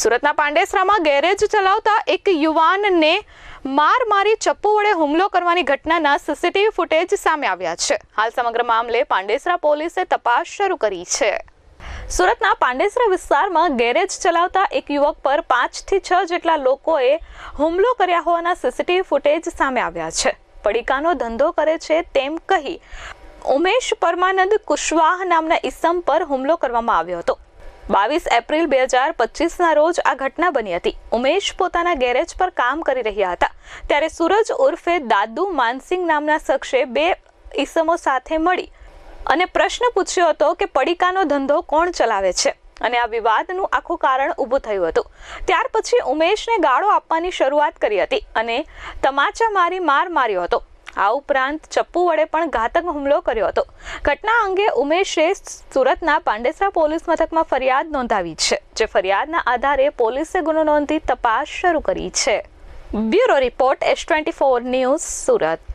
સુરતના પાંડેસરામાં ગેરેજ ચલાવતા એક યુવાનને માર મારી ચપ્પુ વડે હુમલો કરવાની ઘટનાના સીસીટીવી ફૂટેજ સામે આવ્યા છે. હાલ સમગ્ર મામલે પાંડેસરા પોલીસે તપાસ શરૂ કરી છે. સુરતના પાંડેસરા વિસ્તારમાં ગેરેજ ચલાવતા એક યુવક પર પાંચથી છ જેટલા લોકોએ હુમલો કર્યા હોવાના સીસીટીવી ફૂટેજ સામે આવ્યા છે. પડીકાનો ધંધો કરે છે તેમ કહી ઉમેશ પરમાનંદ કુશવાહ નામના ઈસમ પર હુમલો કરવામાં આવ્યો હતો. બાવીસ એપ્રિલ બે હજાર પચીસના રોજ આ ઘટના બની હતી. ઉમેશ પોતાના ગેરેજ પર કામ કરી રહ્યા હતા. ત્યારે સૂરજ ઉર્ફે દાદુ માનસિંગ નામના શખ્સે બે ઈસમો સાથે મળી અને પ્રશ્ન પૂછ્યો હતો કે પડીકાનો ધંધો કોણ ચલાવે છે? અને આ વિવાદનું આખું કારણ ઊભું થયું હતું. ત્યાર પછી ઉમેશને ગાળો આપવાની શરૂઆત કરી હતી અને તમાચા મારી માર માર્યો હતો. આ ઉપરાંત ચપ્પુ વડે પણ ઘાતક હુમલો કર્યો હતો. ઘટના અંગે ઉમેશે સુરતના પાંડેસરા પોલીસ મથકમાં ફરિયાદ નોંધાવી છે, જે ફરિયાદના આધારે પોલીસે ગુનો નોંધી તપાસ શરૂ કરી છે. Bureau report S twenty four news Surat.